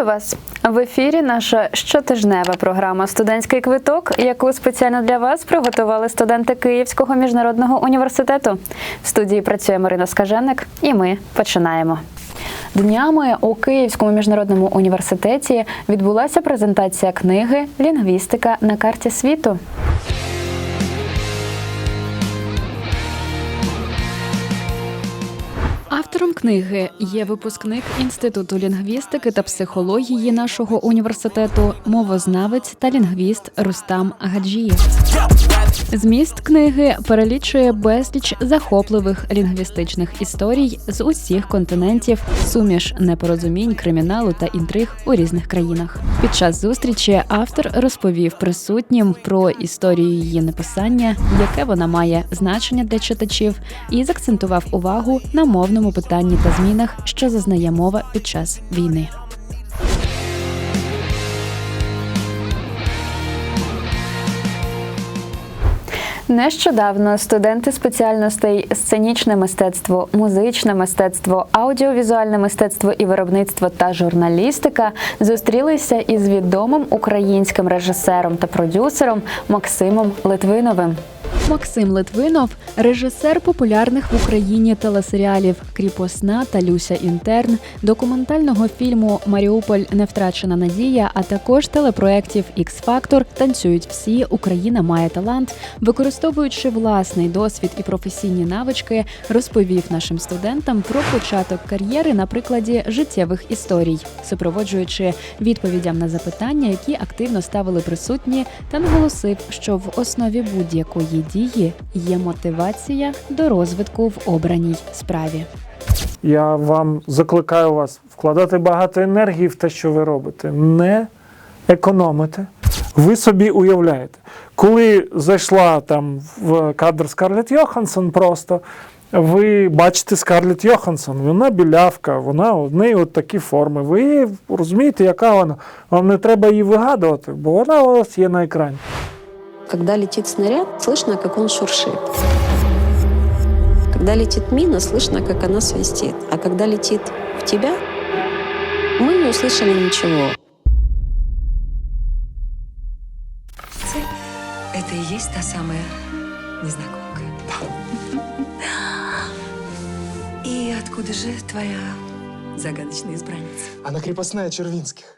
Вітаю вас в ефірі. Наша щотижнева програма Студентський квиток, яку спеціально для вас приготували студенти Київського міжнародного університету. В студії працює Марина Скаженик, і ми починаємо. Днями у Київському міжнародному університеті відбулася презентація книги Лінгвістика на карті світу. Автором книги є випускник Інституту лінгвістики та психології нашого університету, мовознавець та лінгвіст Рустам Гаджієв. Зміст книги перелічує безліч захопливих лінгвістичних історій з усіх континентів, суміш непорозумінь, криміналу та інтриг у різних країнах. Під час зустрічі автор розповів присутнім про історію її написання, яке вона має значення для читачів, і закцентував увагу на мовному питанні та змінах, що зазнає мова під час війни. Нещодавно студенти спеціальностей сценічне мистецтво, музичне мистецтво, аудіовізуальне мистецтво і виробництво та журналістика зустрілися із відомим українським режисером та продюсером Максимом Литвиновим. Максим Литвинов режисер популярних в Україні телесеріалів Кріпосна та Люся Інтерн, документального фільму Маріуполь не втрачена надія, а також телепроєктів Factor танцюють всі. Україна має талант, використовуючи власний досвід і професійні навички, розповів нашим студентам про початок кар'єри на прикладі життєвих історій, супроводжуючи відповідям на запитання, які активно ставили присутні, та наголосив, що в основі будь-якої дії є мотивація до розвитку в обраній справі. Я вам закликаю вас вкладати багато енергії в те, що ви робите. Не економите. Ви собі уявляєте, коли зайшла там в кадр Скарлетт Йоханссон просто. Ви бачите Скарлетт Йоханссон, вона білявка, вона в неї от такі форми. Ви розумієте, яка вона. Вам не треба її вигадувати, бо вона у вас є на екрані. Когда летит снаряд, слышно, как он шуршит. Когда летит мина, слышно, как она свистит. А когда летит в тебя, мы не услышали ничего. Цель — это и есть та самая незнакомка. И откуда же твоя загадочная избранница? Она крепостная Червинских.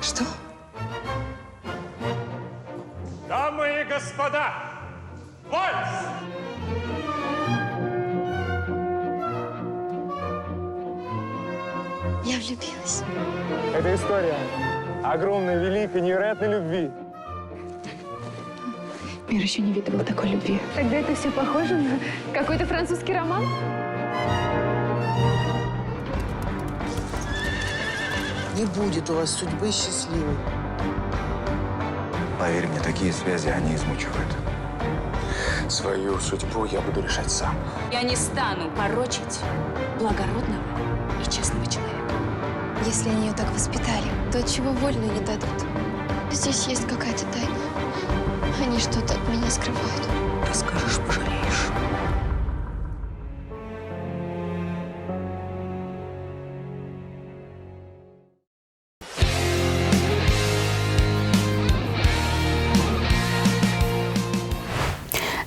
Что? Господа, вальс! Я влюбилась. Это история огромной, великой, невероятной любви. Мир еще не видывал такой любви. Тогда это все похоже на какой-то французский роман? Не будет у вас судьбы счастливой. Поверь мне, такие связи, они измучивают. Свою судьбу я буду решать сам. Я не стану порочить благородного и честного человека. Если они ее так воспитали, то от чего вольно не дадут? Здесь есть какая-то тайна. Они что-то от меня скрывают. Расскажешь, пожалеешь.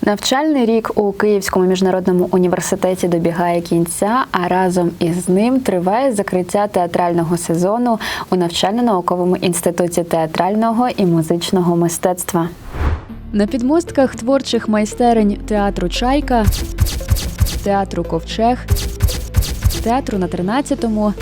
Навчальний рік у Київському міжнародному університеті добігає кінця, а разом із ним триває закриття театрального сезону у навчально-науковому інституті театрального і музичного мистецтва. На підмостках творчих майстерень театру Чайка, театру Ковчег, театру на 13-му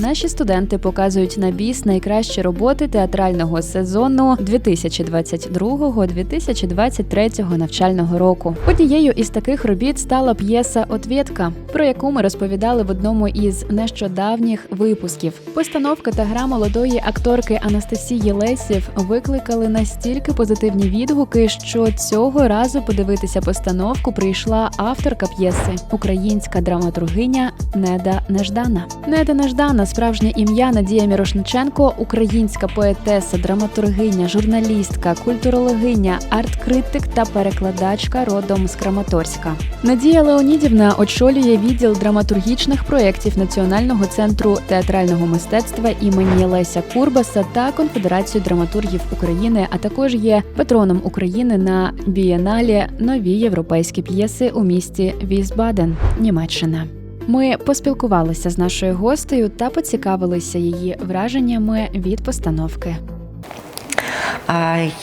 Наші студенти показують на біс найкращі роботи театрального сезону 2022-2023 навчального року. Однією із таких робіт стала п'єса Отвєтка, про яку ми розповідали в одному із нещодавніх випусків. Постановка та гра молодої акторки Анастасії Лесів викликали настільки позитивні відгуки, що цього разу подивитися постановку прийшла авторка п'єси, українська драматургиня Неда Неждана. Неда Неждана справжнє ім'я Надія Мірошниченко, українська поетеса, драматургиня, журналістка, культурологиня, арт-критик та перекладачка родом з Краматорська. Надія Леонідівна очолює відділ драматургічних проєктів Національного центру театрального мистецтва імені Леся Курбаса та Конфедерацію драматургів України, а також є патроном України на бієналі нові європейські п'єси у місті Візбаден, Німеччина. Ми поспілкувалися з нашою гостею та поцікавилися її враженнями від постановки.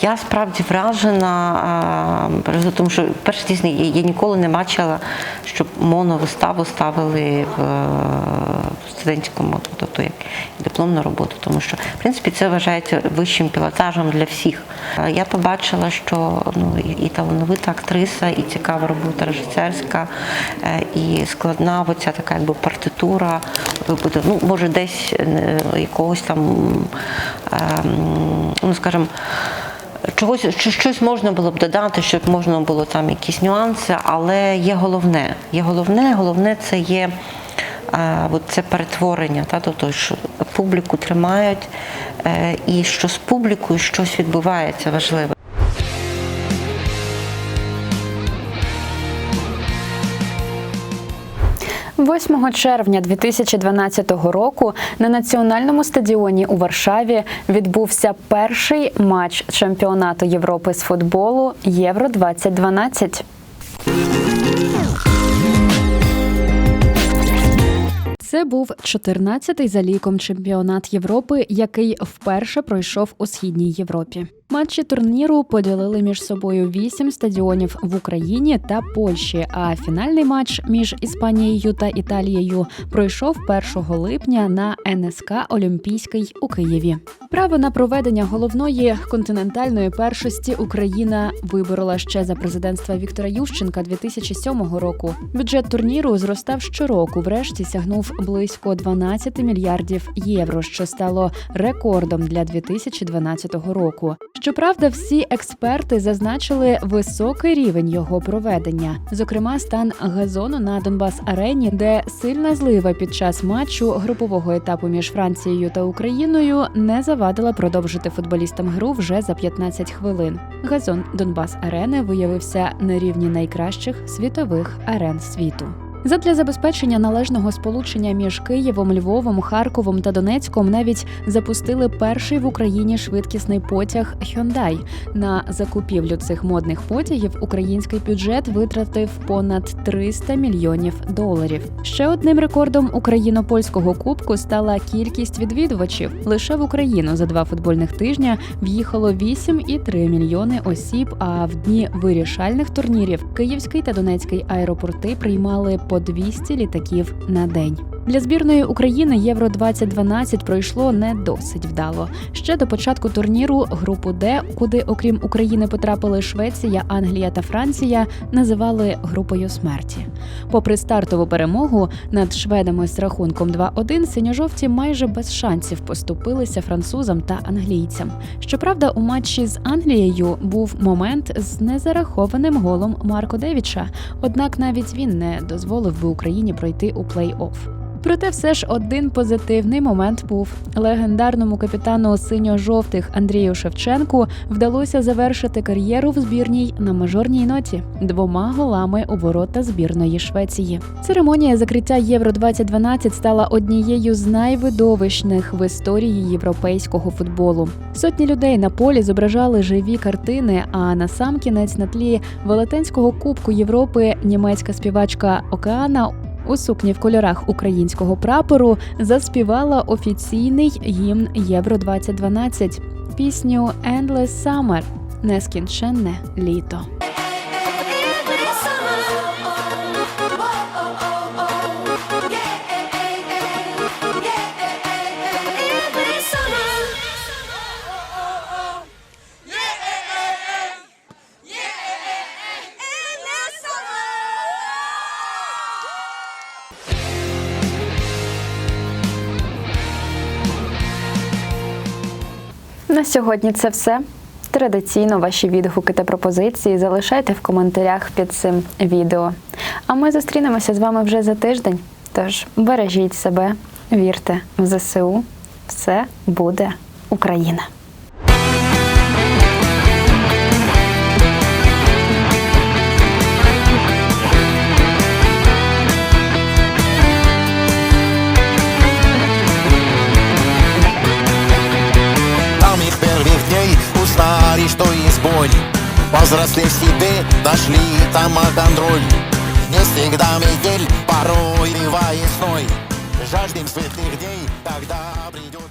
Я справді вражена, тому що перше дійсно я ніколи не бачила, щоб моновиставу ставили в студентському, тобто як дипломну роботу, тому що в принципі це вважається вищим пілотажем для всіх. Е, Я побачила, що ну і- талановита актриса, і цікава робота режисерська, е, і складна оця така якби партитура, буде, ну може десь е, якогось там, ем, ну скажімо, Чогось що- щось можна було б додати, щоб можна було там якісь нюанси, але є головне. Є головне, головне це є е, от це перетворення, та, тобто, що публіку тримають, е, і що з публікою щось відбувається важливе. – 8 червня 2012 року на національному стадіоні у Варшаві відбувся перший матч чемпіонату Європи з футболу Євро 2012 Це був 14-й за ліком чемпіонат Європи, який вперше пройшов у східній Європі. Матчі турніру поділили між собою вісім стадіонів в Україні та Польщі. А фінальний матч між Іспанією та Італією пройшов 1 липня на НСК Олімпійський у Києві. Право на проведення головної континентальної першості Україна виборола ще за президентства Віктора Ющенка 2007 року. Бюджет турніру зростав щороку. Врешті сягнув близько 12 мільярдів євро, що стало рекордом для 2012 року. Щоправда, всі експерти зазначили високий рівень його проведення, зокрема, стан газону на Донбас Арені, де сильна злива під час матчу групового етапу між Францією та Україною не завадила продовжити футболістам гру вже за 15 хвилин. Газон Донбас Арени виявився на рівні найкращих світових арен світу. Задля забезпечення належного сполучення між Києвом, Львовом, Харковом та Донецьком навіть запустили перший в Україні швидкісний потяг Hyundai. На закупівлю цих модних потягів український бюджет витратив понад 300 мільйонів доларів. Ще одним рекордом україно-польського кубку стала кількість відвідувачів. Лише в Україну за два футбольних тижня в'їхало 8,3 мільйони осіб. А в дні вирішальних турнірів Київський та Донецький аеропорти приймали по 200 літаків на день. Для збірної України Євро 2012 пройшло не досить вдало. Ще до початку турніру групу Д, куди окрім України потрапили Швеція, Англія та Франція, називали групою смерті. Попри стартову перемогу над шведами з рахунком 2-1, синьо-жовті майже без шансів поступилися французам та англійцям. Щоправда, у матчі з Англією був момент з незарахованим голом Марко Девіча, однак навіть він не дозволив би Україні пройти у плей-офф. Проте все ж один позитивний момент був легендарному капітану синьо-жовтих Андрію Шевченку вдалося завершити кар'єру в збірній на мажорній ноті двома голами у ворота збірної Швеції. Церемонія закриття Євро 2012 стала однією з найвидовищних в історії європейського футболу. Сотні людей на полі зображали живі картини. А на сам кінець на тлі Велетенського кубку Європи німецька співачка Океана у сукні в кольорах українського прапору заспівала офіційний гімн Євро 2012 пісню «Endless Summer» нескінченне літо. Сьогодні це все. Традиційно ваші відгуки та пропозиції залишайте в коментарях під цим відео. А ми зустрінемося з вами вже за тиждень. Тож бережіть себе вірте в ЗСУ, все буде Україна. Повзрослев себе, нашли там контроль Не всегда метель, порой и весной Жаждем светлых дней, тогда придет